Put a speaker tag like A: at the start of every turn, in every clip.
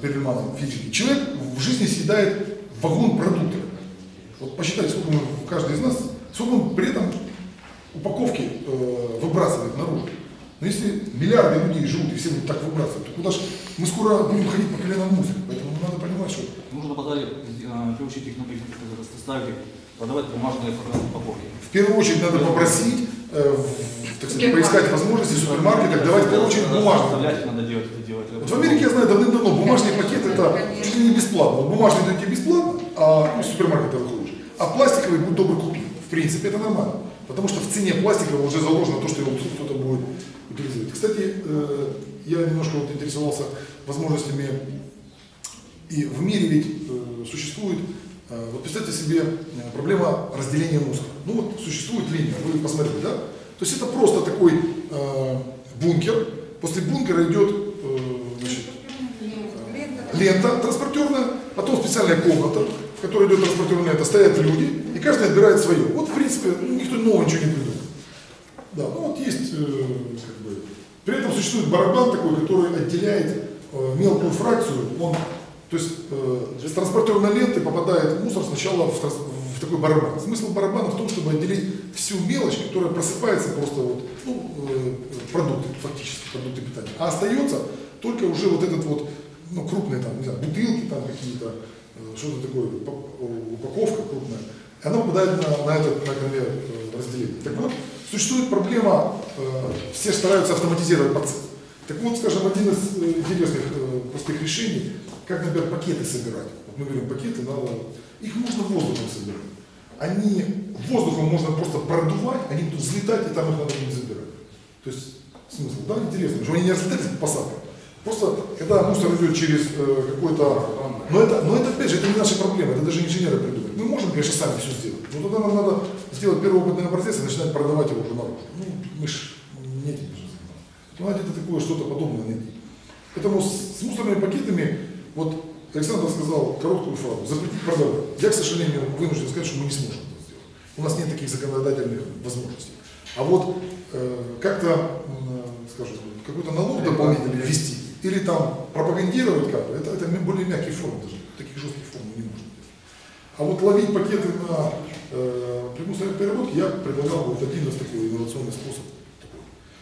A: Перельманом физики. Человек в жизни съедает вагон продуктов. Вот посчитайте, сколько мы, каждый из нас, сколько он при этом упаковки э, выбрасывает наружу. Но если миллиарды людей живут и все будут так выбрасывать, то куда же мы скоро будем ходить по коленам мусора. Поэтому надо понимать, что
B: Нужно подали, э, приучить их, ну, их продавать бумажные упаковки.
A: в первую очередь надо попросить, так сказать, поискать возможности в супермаркетах давать очередь бумажные.
B: Заставлять их надо делать это делать.
A: Вот в Америке, я знаю, давным-давно бумажный пакет это чуть ли не бесплатно. Вот бумажный дают тебе бесплатно, а ну, из супермаркета выходишь. А пластиковый будь добрый купи. В принципе, это нормально. Потому что в цене пластикового уже заложено то, что его кто-то будет утилизировать. Кстати, э, я немножко вот интересовался возможностями и в мире ведь э, существует, э, вот представьте себе э, проблема разделения мусора. Ну вот существует линия, вы посмотрели, да? То есть это просто такой э, бункер, после бункера идет э, значит, лента транспортерная, потом специальная комната, в которой идет транспортерная лента, стоят люди, и каждый отбирает свое. Вот, в принципе, ну, никто нового ничего не придумал. Да, ну вот есть, э, как бы, при этом существует барабан такой, который отделяет э, мелкую фракцию, он, то есть э, с транспортерной ленты попадает мусор сначала в, в такой барабан. Смысл барабана в том, чтобы отделить всю мелочь, которая просыпается просто вот, ну, э, продукты, фактически продукты питания. А остается только уже вот этот вот, ну, крупные там, не знаю, бутылки там какие-то, э, что-то такое, упа- упаковка крупная. И она попадает на, на этот на конвейер э, разделения. Так вот, существует проблема, э, все стараются автоматизировать процесс. Так вот, скажем, один из э, интересных э, простых решений, как, например, пакеты собирать. Вот мы говорим, пакеты надо, их можно воздухом собирать. Они воздухом можно просто продувать, они будут взлетать, и там их надо будет забирать. То есть смысл, да, интересно, что они не разлетались по посадкам. Просто, когда мусор идет через э, какой-то... Но это, но это, опять же, это не наша проблема, это даже инженеры придумают. Мы можем, конечно, сами все сделать, но тогда нам надо сделать первый опытный процесс и начинать продавать его уже наружу. Ну, мы ж не этим должны заниматься. Ну, надо где-то такое что-то подобное найти. Поэтому с, с мусорными пакетами, вот Александр сказал короткую фразу, запретить продавать. Я, к сожалению, вынужден сказать, что мы не сможем это сделать. У нас нет таких законодательных возможностей. А вот э, как-то, э, скажем, какой-то налог дополнительный ввести или там пропагандировать как-то, это, это более мягкий форм даже. Таких жестких форм не можем делать. А вот ловить пакеты на э, примусовой переработке я предлагал вот один из такой инновационный способ.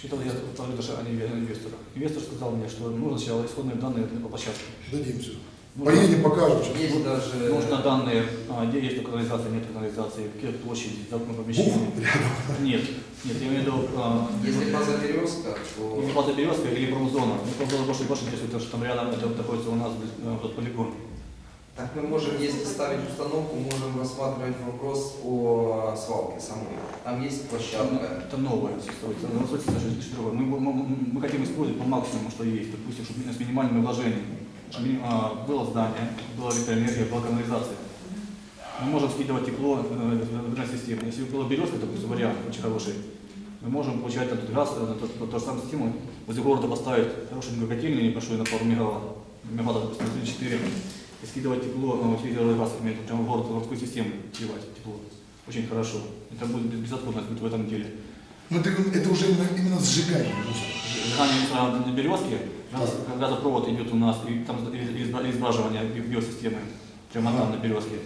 B: Считал я тоже даже о инве- инвесторах. Инвестор сказал мне, что нужно сначала исходные данные по площадке.
A: Дадим все.
B: Нужно-
A: Поедем, покажем. сейчас.
C: Есть даже...
B: Нужно данные, а, где есть канализация, нет канализации, какие площади, закон
A: Бух
B: помещения.
A: рядом.
B: Нет, нет, я имею в виду, а,
C: Если база березка, то...
B: или плата березка, или промзона. Мне промзона больше, больше интересует, потому что там рядом это находится у нас э, тот полигон.
C: Так мы можем, если ставить установку, можем рассматривать вопрос о свалке самой. Там есть площадка.
B: Это новое другое. Мы, мы, мы- хотим использовать по максимуму, что есть, допустим, чтобы с минимальными вложениями. Чтобы а, Было здание, была электроэнергия, была канализация. Мы можем скидывать тепло э, в систему. Если была березка, допустим, вариант очень хороший, мы можем получать этот газ, э, тот, тот, же самый систему, возле города поставить хорошую котельную небольшую на пару мегаватт, мегаватт, допустим, 3-4, и скидывать тепло, ну, утилизированный газ, имеет прямо в город, в городскую систему сливать тепло. Очень хорошо. Это будет безотходность будет в этом деле.
A: Но это, это уже именно, именно сжигание.
B: Сжигание мусора на березке, газ- газопровод идет у нас, и там из- из- из- избраживание би- биосистемы, прямо там на березке.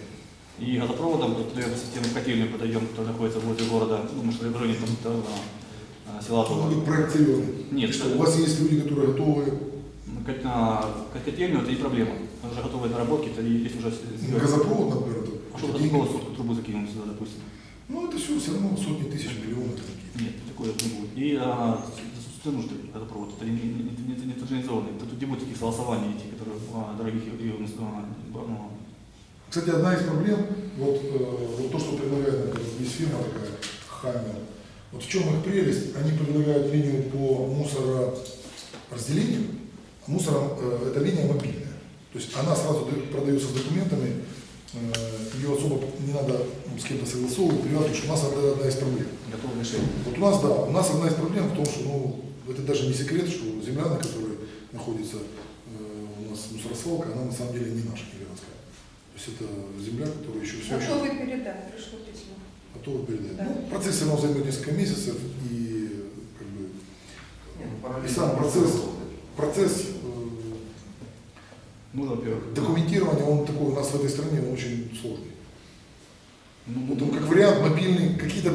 B: И газопроводом эту систему котельную подаем, которая находится возле города, ну, может, в районе там, там, а, села
A: Что
B: Тула.
A: будет проектировано?
B: Нет,
A: Что у вас есть люди, которые готовы
B: Кот- а, Котельную это не проблема. Она уже готовые наработки, это есть уже сделано.
A: газопровод, например, это
B: А что
A: деньги?
B: газопровод сотку трубу закинул сюда, допустим?
A: Ну, это все все равно сотни тысяч, миллионов.
B: Нет, такое не будет. И а, за нужды газопровод, это не, не, не, не. Это тут не будет таких согласований идти, которые а, дорогих и, и, а, ну,
A: Кстати, одна из проблем, вот, э, вот то, что предлагает например, есть фирма такая, Хаммер, вот в чем их прелесть, они предлагают линию по мусороразделению, мусором э, эта линия. То есть она сразу дает- продается с документами, э, ее особо не надо ну, с кем-то согласовывать, привязывать, потому что у нас это одна из проблем.
B: готовые решения.
A: Вот у нас, да, у нас одна из проблем в том, что, ну, это даже не секрет, что земля, на которой находится э, у нас мусоросвалка, она на самом деле не наша, не городская. То есть это земля, которая еще все еще
D: Готовы передать, пришло письмо.
A: готова передать.
D: Да.
A: Ну, процесс все равно займет несколько месяцев, и как бы,
C: Не, ну,
A: и сам процесс, процесс
B: Ну, во-первых.
A: Документирование, он такой у нас в этой стране, он очень сложный.
B: Ну,
A: Вот он как вариант мобильный, какие-то,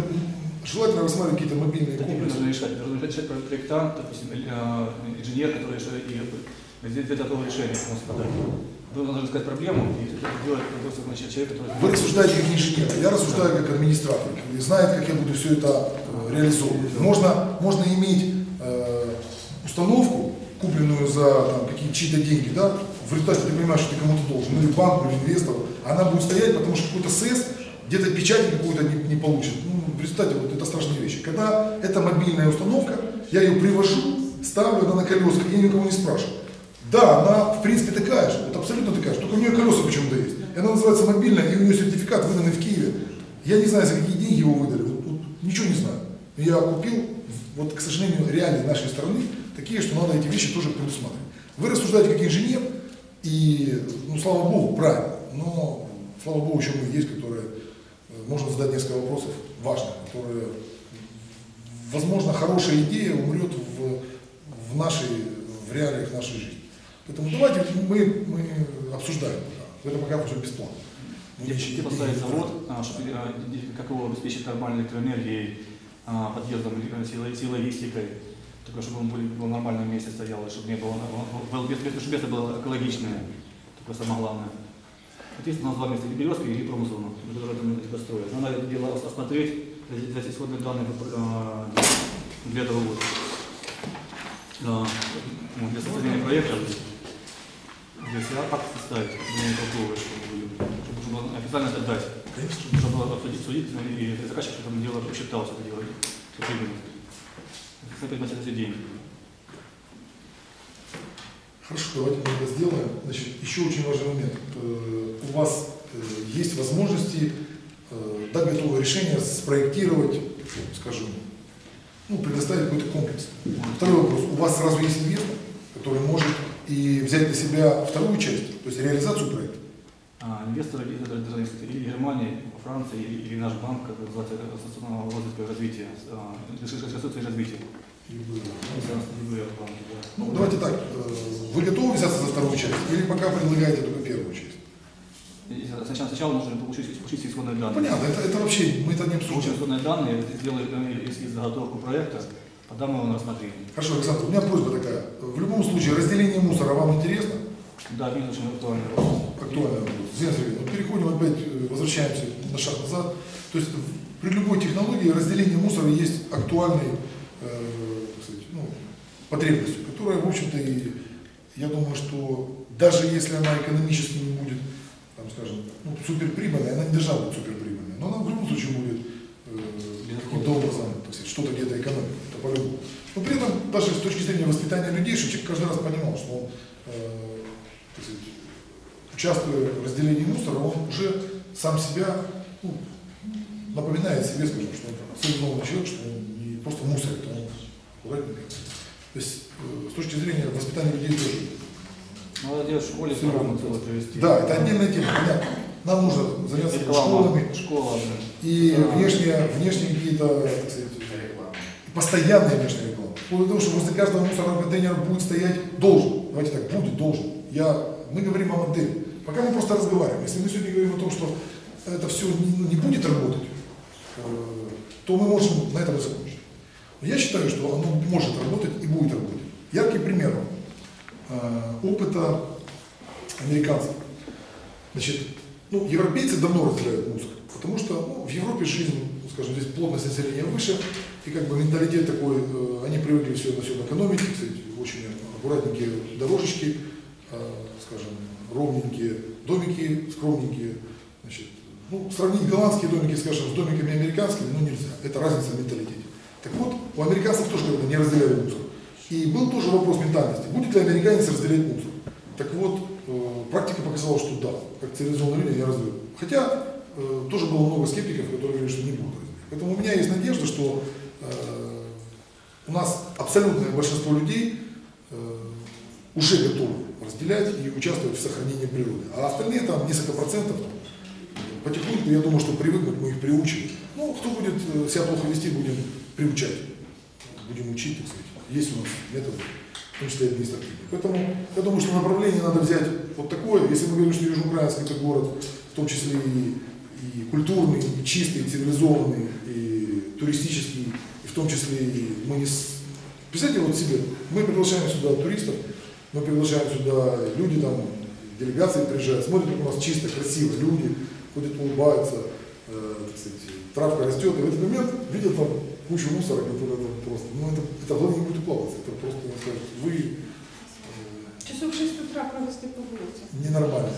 A: желательно рассматривать какие-то мобильные
B: Такие
A: комплексы.
B: нужно решать. Нужно решать про- проектант, допустим, а, инженер, который решает и сделать готовое решение может подать. Вы должны искать проблему и делать просто значит, человек, который...
A: Вы рассуждаете как инженер, я рассуждаю как администратор, и знает, как я буду все это э, реализовывать. Можно, можно иметь э, установку, купленную за там, какие чьи-то деньги, да, в результате ты понимаешь, что ты кому-то должен, ну или банку, или инвестору, она будет стоять, потому что какой-то СЭС где-то печать какую-то не, не получит. Ну, в результате вот это страшные вещи. Когда это мобильная установка, я ее привожу, ставлю она на колесах, я никого не спрашиваю. Да, она в принципе такая же, вот абсолютно такая же, только у нее колеса почему-то есть. И она называется мобильная, и у нее сертификат выданный в Киеве. Я не знаю, за какие деньги его выдали, вот, вот ничего не знаю. Я купил, вот, к сожалению, реалии нашей страны такие, что надо эти вещи тоже предусматривать. Вы рассуждаете как инженер, и, ну, слава богу, правильно, но, слава богу, еще мы есть, которые, э, можно задать несколько вопросов важных, которые, возможно, хорошая идея умрет в, в нашей, в реалиях нашей жизни. Поэтому давайте мы, мы обсуждаем пока. Это пока все бесплатно.
B: Где, поставить завод, а, а, как его обеспечить нормальной электроэнергией, а, подъездом, э, только чтобы он был, был в нормальном месте стоял, и чтобы не было, было, чтобы место было экологичное, такое самое главное. Вот есть у нас два места, или Березка, или Промысловно, которые там это строят. Надо это дело осмотреть, взять исходные данные а, для этого года. Да, ну, для составления проекта, здесь акт составить, не толковый, чтобы, чтобы, чтобы официально это дать.
A: Конечно.
B: Чтобы обсудить, судить, ну, и заказчик, что там дело посчитал, все это дело. Опять на все деньги.
A: Хорошо, давайте мы это сделаем. Значит, еще очень важный момент. Э, У вас э, есть возможности э, дать готовое решение, спроектировать, скажем, ну, предоставить какой-то комплекс. Второй вопрос. У вас сразу есть инвестор, который может и взять на себя вторую часть, то есть реализацию проекта.
B: А, инвесторы это если или Германия, Франция, или, или наш банк, как называется, ассоциационного развития, развития,
A: Любые.
B: Любые да.
A: Ну, давайте так. э, Вы готовы взяться за вторую часть или пока предлагаете только первую часть?
B: Сначала, сначала нужно получить, получить исходные
A: Ну,
B: данные.
A: понятно, это, это вообще, мы это не
B: Получим
A: обсуждаем.
B: исходные данные, сделаем из, заготовку проекта, подам его на рассмотрение.
A: Хорошо, Александр, у меня просьба такая. В любом случае, разделение мусора вам интересно?
B: Да, это очень актуальный вопрос.
A: актуальный вопрос. Зина Сергеевна, вот переходим опять, э, возвращаемся на шаг назад. То есть при любой технологии разделение мусора есть актуальной так сказать, ну, потребностью, которая, в общем-то, и я думаю, что даже если она экономически не будет, там, скажем, ну, суперприбыльной, она не должна быть суперприбыльной, но она в любом случае будет э, каким-то образом, что-то где-то экономить, это по-любому. Но при этом даже с точки зрения воспитания людей, чтобы человек каждый раз понимал, что он э, сказать, участвуя в разделении мусора, он уже сам себя ну, напоминает себе, скажем, что он осознанный человек, что он просто мусорит, он аккуратненько. То есть э, с точки зрения воспитания людей тоже.
B: Ну, Надо делать в школе программу целую провести.
A: Да, это отдельная тема, понятно. Нам нужно заняться
B: Реклама,
A: школами
B: школа, да.
A: и
B: Да.
A: внешние, внешние какие-то, так сказать, постоянная внешняя реклама. Вплоть до того, что возле каждого мусорного контейнера будет стоять должен. Давайте так, будет должен. Я, мы говорим о модели. Пока мы просто разговариваем. Если мы сегодня говорим о том, что это все не, не будет работать, э, то мы можем на этом закончить. Я считаю, что оно может работать и будет работать. Яркий пример э, опыта американцев. Значит, ну, европейцы давно разделяют мусор, потому что ну, в Европе жизнь, ну, скажем, здесь плотность населения выше, и как бы менталитет такой, э, они привыкли все на всем экономить, кстати, очень аккуратненькие дорожечки, э, скажем, ровненькие домики, скромненькие, значит, ну, сравнить голландские домики, скажем, с домиками американскими, ну, нельзя, это разница в менталитете. Так вот, у американцев тоже когда не разделяли мусор. И был тоже вопрос ментальности, будет ли американец разделять мусор. Так вот, э, практика показала, что да, как цивилизованные люди не разделяют. Хотя э, тоже было много скептиков, которые говорили, что не будут разделять. Поэтому у меня есть надежда, что э, у нас абсолютное большинство людей уже готовы разделять и участвовать в сохранении природы. А остальные там несколько процентов, потихоньку, я думаю, что привыкнут, мы их приучим. Ну, кто будет себя плохо вести, будем приучать, будем учить, так сказать. Есть у нас методы. в том числе административные. Поэтому я думаю, что направление надо взять вот такое. Если мы говорим, что Южноукраинск это город, в том числе и, и культурный, и чистый, и цивилизованный, и туристический, и в том числе и мы не... Представьте вот себе, мы приглашаем сюда туристов, мы приглашаем сюда люди там, делегации приезжают, смотрят, как у нас чисто, красиво, люди ходят, улыбаются, э, так травка растет, и в этот момент видят там кучу мусора, который там просто, ну это, это главное не будет укладываться, это просто, вы э,
D: Часов в 6 утра провести по вулиці.
A: ненормальные.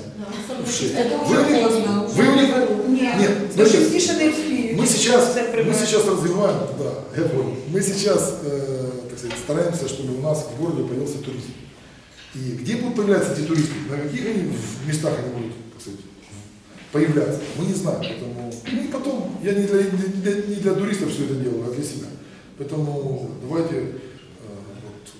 A: Шесть.
E: Это
A: Вы,
E: уже
A: мне-
E: поздно.
A: вы мне-
D: Ні,
A: Нет,
D: до
A: значит,
D: 6 ще не встигнуть.
A: Мы сейчас, мы сейчас развиваем, да, я понял. Мы сейчас, э, так сказать, стараемся, чтобы у нас в городе появился туризм. И где будут появляться эти туристы? На каких они в местах они будут, так сказать, появляться? Мы не знаем. Поэтому, ну и потом, я не для, не для- не для туристов все это делаю, а для себя. Поэтому давайте, э, вот,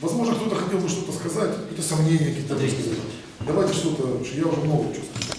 A: возможно, кто-то хотел бы что-то сказать, какие-то сомнения какие-то высказать. Давайте что-то, что я уже много чего сказал.